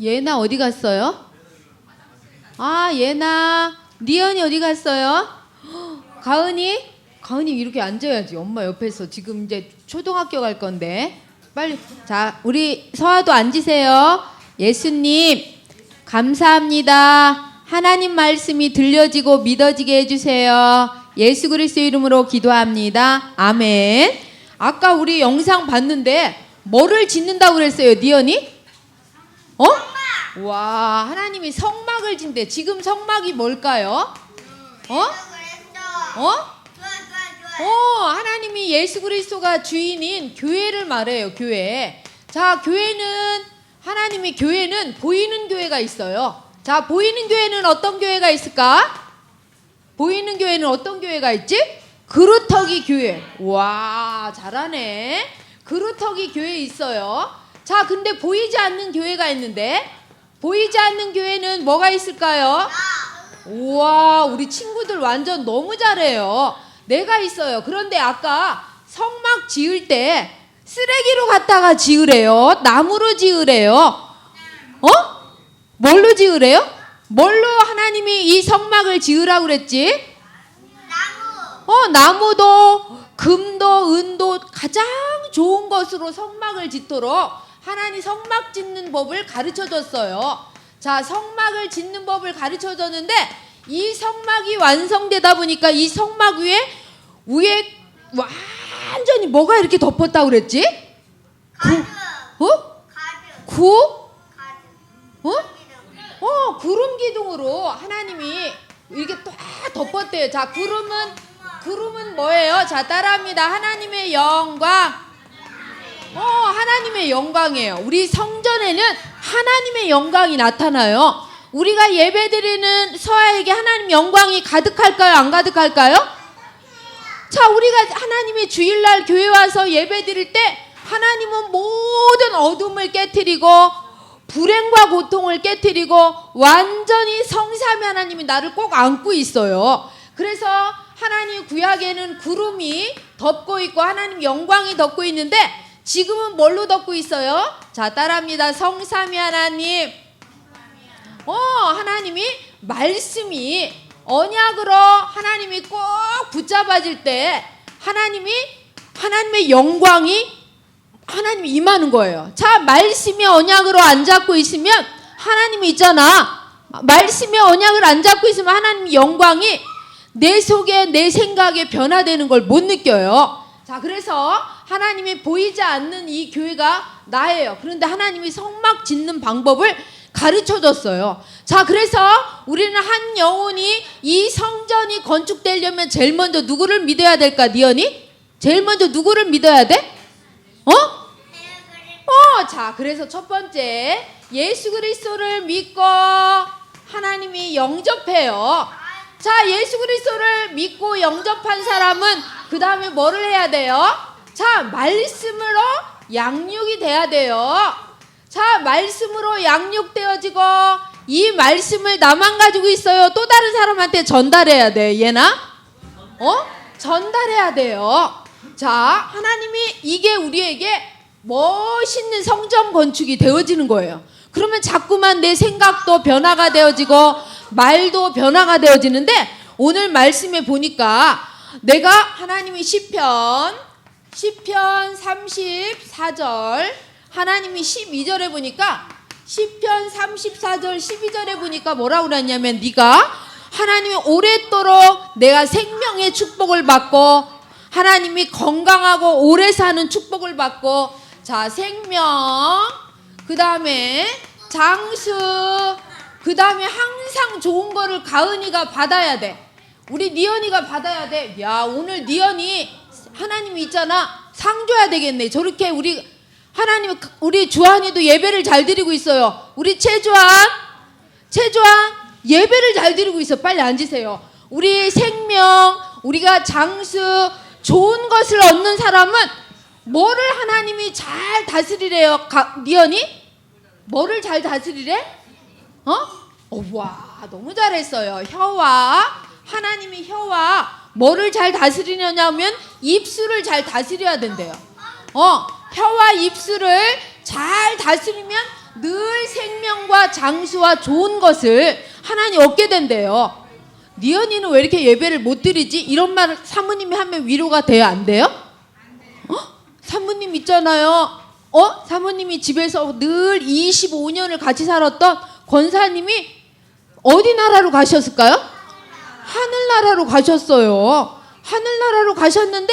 예나 어디 갔어요? 아 예나. 니언이 어디 갔어요? 헉, 가은이? 가은이 이렇게 앉아야지. 엄마 옆에서. 지금 이제 초등학교 갈 건데. 빨리. 자 우리 서아도 앉으세요. 예수님 감사합니다. 하나님 말씀이 들려지고 믿어지게 해주세요. 예수 그리스도 이름으로 기도합니다. 아멘. 아까 우리 영상 봤는데 뭐를 짓는다고 그랬어요 니언이? 어? 와 하나님이 성막을 짓대 지금 성막이 뭘까요? 어? 어? 어 하나님이 예수 그리스도가 주인인 교회를 말해요 교회 자 교회는 하나님이 교회는 보이는 교회가 있어요 자 보이는 교회는 어떤 교회가 있을까? 보이는 교회는 어떤 교회가 있지? 그루터기 교회 와 잘하네 그루터기 교회 있어요 자 근데 보이지 않는 교회가 있는데 보이지 않는 교회는 뭐가 있을까요? 우와 우리 친구들 완전 너무 잘해요. 내가 있어요. 그런데 아까 성막 지을 때 쓰레기로 갖다가 지으래요. 나무로 지으래요. 어? 뭘로 지으래요? 뭘로 하나님이 이 성막을 지으라고 그랬지? 어, 나무도 금도 은도 가장 좋은 것으로 성막을 짓도록 하나님 성막 짓는 법을 가르쳐 줬어요. 자, 성막을 짓는 법을 가르쳐 줬는데 이 성막이 완성되다 보니까 이 성막 위에 위에 완전히 뭐가 이렇게 덮었다고 그랬지? 어? 구? 어? 어, 구름 기둥으로 하나님이 이렇게 딱 덮었대요. 자, 구름은 구름은 뭐예요? 자, 따라합니다. 하나님의 영광. 어, 하나님의 영광이에요. 우리 성전에는 하나님의 영광이 나타나요. 우리가 예배드리는 서아에게 하나님 영광이 가득할까요? 안 가득할까요? 자, 우리가 하나님의 주일날 교회 와서 예배드릴 때 하나님은 모든 어둠을 깨뜨리고 불행과 고통을 깨뜨리고 완전히 성삼위 하나님이 나를 꼭 안고 있어요. 그래서 하나님 구약에는 구름이 덮고 있고 하나님 영광이 덮고 있는데 지금은 뭘로 덮고 있어요? 자, 따라합니다. 성삼위 하나님. 어, 하나님이 말씀이 언약으로 하나님이 꼭 붙잡아질 때 하나님이 하나님의 영광이 하나님이 임하는 거예요. 자, 말씀이 언약으로 안 잡고 있으면 하나님이 있잖아. 말씀이 언약을 안 잡고 있으면 하나님 영광이 내 속에 내 생각에 변화되는 걸 못 느껴요. 자, 그래서 하나님이 보이지 않는 이 교회가 나예요. 그런데 하나님이 성막 짓는 방법을 가르쳐 줬어요. 자, 그래서 우리는 한 영혼이 이 성전이 건축되려면 제일 먼저 누구를 믿어야 될까, 니언이? 제일 먼저 누구를 믿어야 돼? 어? 어, 자, 그래서 첫 번째 예수 그리스도를 믿고 하나님이 영접해요. 자, 예수 그리스도를 믿고 영접한 사람은 그 다음에 뭐를 해야 돼요? 자, 말씀으로 양육이 돼야 돼요. 자, 말씀으로 양육되어지고 이 말씀을 나만 가지고 있어요. 또 다른 사람한테 전달해야 돼. 얘나? 어? 전달해야 돼요. 자, 하나님이 이게 우리에게 멋있는 성전 건축이 되어지는 거예요. 그러면 자꾸만 내 생각도 변화가 되어지고 말도 변화가 되어지는데 오늘 말씀에 보니까 내가 하나님이 시편 시편 34절. 하나님이 12절에 보니까 시편 34절 12절에 보니까 뭐라고 그랬냐면 네가 하나님이 오랫도록 내가 생명의 축복을 받고 하나님이 건강하고 오래 사는 축복을 받고 자 생명 그 다음에 장수 그 다음에 항상 좋은 거를 가은이가 받아야 돼. 우리 니언이가 받아야 돼 야 오늘 니언이 하나님이 있잖아 상 줘야 되겠네 저렇게 우리 하나님 우리 주한이도 예배를 잘 드리고 있어요 우리 최주한 최주한 예배를 잘 드리고 있어 빨리 앉으세요 우리 생명 우리가 장수 좋은 것을 얻는 사람은 뭐를 하나님이 잘 다스리래요? 가, 니언이? 뭐를 잘 다스리래? 어? 어? 와 너무 잘했어요. 혀와 하나님이 혀와 뭐를 잘 다스리냐면 입술을 잘 다스려야 된대요. 어 혀와 입술을 잘 다스리면 늘 생명과 장수와 좋은 것을 하나님 얻게 된대요. 니언이는 왜 이렇게 예배를 못 드리지? 이런 말을 사모님이 하면 위로가 돼요? 안 돼요? 어? 사모님 있잖아요. 어? 사모님이 집에서 늘 25년을 같이 살았던 권사님이 어디 나라로 가셨을까요? 하늘나라로 가셨어요. 하늘나라로 가셨는데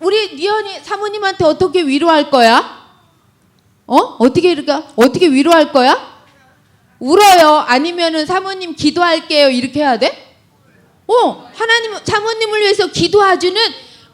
우리 니언이 사모님한테 어떻게 위로할 거야? 어? 어떻게 이렇게 어떻게 위로할 거야? 울어요. 아니면은 사모님 기도할게요. 이렇게 해야 돼? 어, 하나님 사모님을 위해서 기도해주는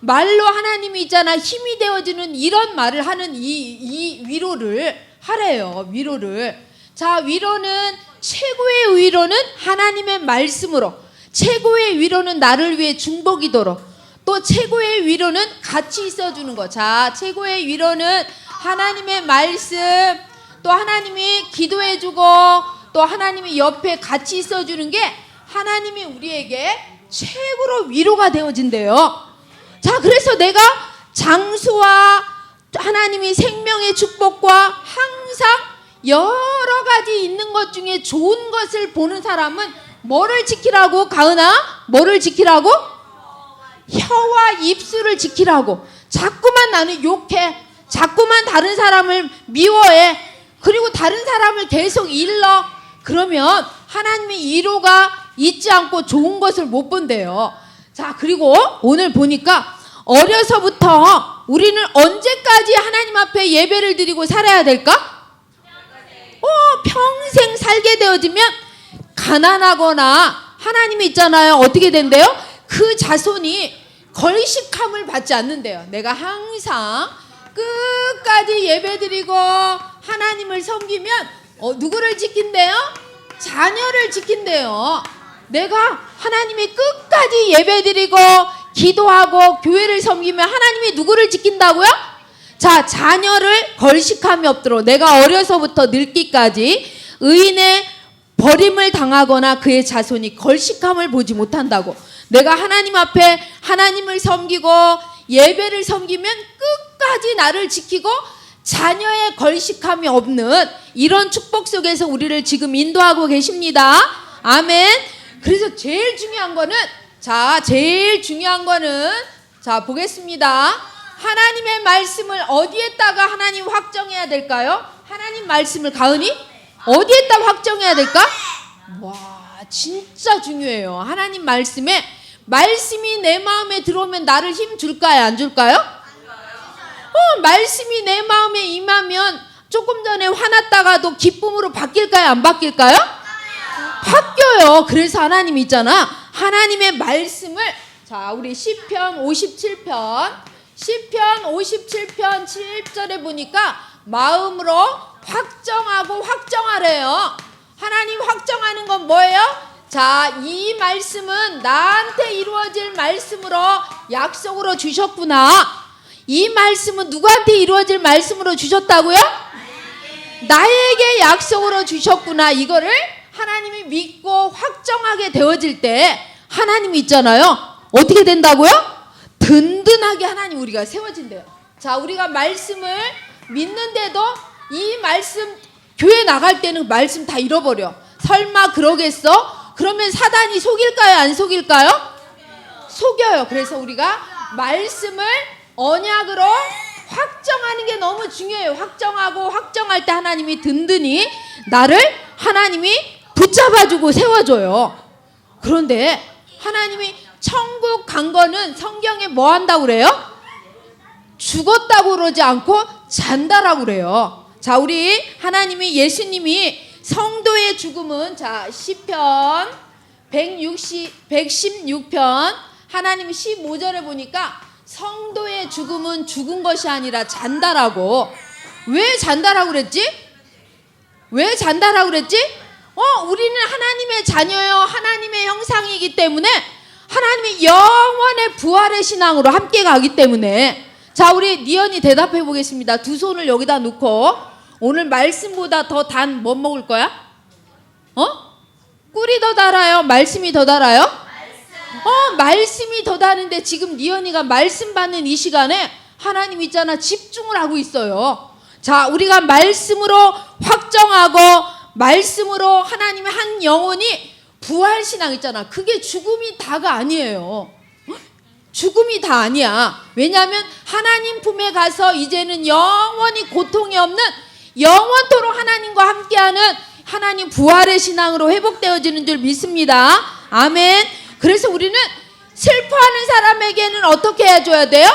말로 하나님이 있잖아 힘이 되어주는 이런 말을 하는 이, 이 위로를 하래요. 위로를 자 위로는 최고의 위로는 하나님의 말씀으로 최고의 위로는 나를 위해 중복이도록 또 최고의 위로는 같이 있어주는 거. 자 최고의 위로는 하나님의 말씀 또 하나님이 기도해주고 또 하나님이 옆에 같이 있어주는 게 하나님이 우리에게 최고로 위로가 되어진대요. 자, 그래서 내가 장수와 하나님이 생명의 축복과 항상 여러 가지 있는 것 중에 좋은 것을 보는 사람은 뭐를 지키라고 가은아? 뭐를 지키라고? 혀와 입술을 지키라고. 자꾸만 나는 욕해. 자꾸만 다른 사람을 미워해. 그리고 다른 사람을 계속 일러. 그러면 하나님의 위로가 있지 않고 좋은 것을 못 본대요. 자, 그리고 오늘 보니까 어려서부터 우리는 언제까지 하나님 앞에 예배를 드리고 살아야 될까? 어, 평생 살게 되어지면 가난하거나 하나님이 있잖아요. 어떻게 된대요? 그 자손이 걸식함을 받지 않는데요. 내가 항상 끝까지 예배드리고 하나님을 섬기면 어, 누구를 지킨대요? 자녀를 지킨대요. 내가 하나님이 끝까지 예배드리고 기도하고 교회를 섬기면 하나님이 누구를 지킨다고요? 자, 자녀를 걸식함이 없도록 내가 어려서부터 늙기까지 의인의 버림을 당하거나 그의 자손이 걸식함을 보지 못한다고. 내가 하나님 앞에 하나님을 섬기고 예배를 섬기면 끝까지 나를 지키고 자녀의 걸식함이 없는 이런 축복 속에서 우리를 지금 인도하고 계십니다. 아멘. 그래서 제일 중요한 거는 자, 제일 중요한 거는 자, 보겠습니다. 하나님의 말씀을 어디에다가 하나님 확정해야 될까요? 하나님 말씀을 가은이 어디에다 확정해야 될까? 와, 진짜 중요해요. 하나님 말씀에 말씀이 내 마음에 들어오면 나를 힘 줄까요? 안 줄까요? 어, 말씀이 내 마음에 임하면 조금 전에 화났다가도 기쁨으로 바뀔까요? 안 바뀔까요? 바뀌어요. 그래서 하나님 있잖아. 하나님의 말씀을 자, 우리 시편 57편 시편 57편 7절에 보니까 마음으로 확정하고 확정하래요. 하나님 확정하는 건 뭐예요? 자, 이 말씀은 나한테 이루어질 말씀으로 약속으로 주셨구나. 이 말씀은 누구한테 이루어질 말씀으로 주셨다고요? 나에게 약속으로 주셨구나. 이거를 하나님이 믿고 확정하게 되어질 때 하나님이 있잖아요. 어떻게 된다고요? 든든하게 하나님 우리가 세워진대요. 자, 우리가 말씀을 믿는데도 이 말씀 교회 나갈 때는 말씀 다 잃어버려. 설마 그러겠어? 그러면 사단이 속일까요? 안 속일까요? 속여요. 그래서 우리가 말씀을 언약으로 확정하는 게 너무 중요해요. 확정하고 확정할 때 하나님이 든든히 나를 하나님이 붙잡아주고 세워줘요. 그런데 하나님이 천국 간 거는 성경에 뭐 한다고 그래요? 죽었다고 그러지 않고 잔다라고 그래요. 자, 우리 하나님이 예수님이 성도의 죽음은 자, 시편 160 116편 하나님이 15절에 보니까 성도의 죽음은 죽은 것이 아니라 잔다라고. 왜 잔다라고 그랬지? 왜 잔다라고 그랬지? 어, 우리는 하나님의 자녀요. 하나님의 형상이기 때문에 하나님의 영원의 부활의 신앙으로 함께 가기 때문에 자, 우리 니언이 대답해 보겠습니다. 두 손을 여기다 놓고 오늘 말씀보다 더 단 뭐 먹을 거야? 어? 꿀이 더 달아요? 말씀이 더 달아요? 어, 말씀이 더 다른데 지금 니언이가 말씀 받는 이 시간에 하나님 있잖아 집중을 하고 있어요. 자, 우리가 말씀으로 확 확정하고 말씀으로 하나님의 한 영혼이 부활 신앙 있잖아. 그게 죽음이 다가 아니에요. 죽음이 다 아니야. 왜냐하면 하나님 품에 가서 이제는 영원히 고통이 없는 영원토록 하나님과 함께하는 하나님 부활의 신앙으로 회복되어지는 줄 믿습니다. 아멘. 그래서 우리는 슬퍼하는 사람에게는 어떻게 해줘야 돼요?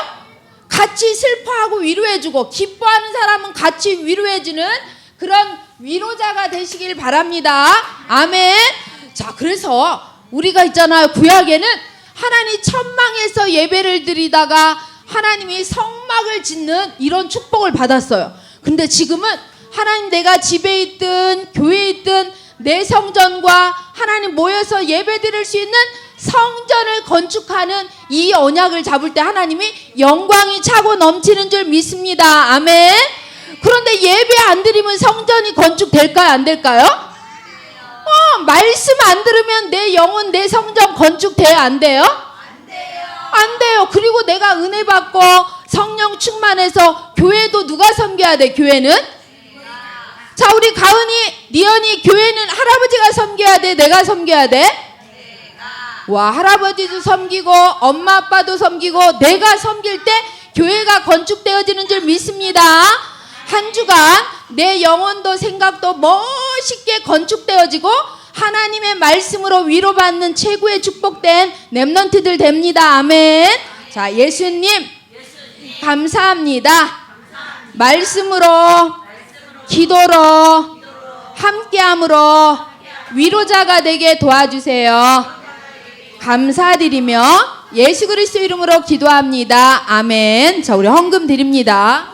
같이 슬퍼하고 위로해주고 기뻐하는 사람은 같이 위로해주는 그런 위로자가 되시길 바랍니다. 아멘. 자, 그래서 우리가 있잖아요. 구약에는 하나님 천망에서 예배를 드리다가 하나님이 성막을 짓는 이런 축복을 받았어요. 근데 지금은 하나님 내가 집에 있든 교회에 있든 내 성전과 하나님 모여서 예배 드릴 수 있는 성전을 건축하는 이 언약을 잡을 때 하나님이 영광이 차고 넘치는 줄 믿습니다. 아멘. 그런데 예배 안 드리면 성전이 건축될까요? 안 될까요? 어, 말씀 안 들으면 내 영혼, 내 성전 건축돼야 안 돼요? 안 돼요. 안 돼요. 그리고 내가 은혜 받고 성령 충만해서 교회도 누가 섬겨야 돼? 교회는? 자, 우리 가은이, 니언이 교회는 할아버지가 섬겨야 돼? 내가 섬겨야 돼? 와, 할아버지도 섬기고 엄마 아빠도 섬기고 내가 섬길 때 교회가 건축되어지는 줄 믿습니다. 한 주간 내 영혼도 생각도 멋있게 건축되어지고 하나님의 말씀으로 위로받는 최고의 축복된 렘넌트들 됩니다. 아멘. 자, 예수님 감사합니다. 말씀으로 기도로 함께함으로 위로자가 되게 도와주세요. 감사드리며 예수 그리스도 이름으로 기도합니다. 아멘. 자, 우리 헌금 드립니다.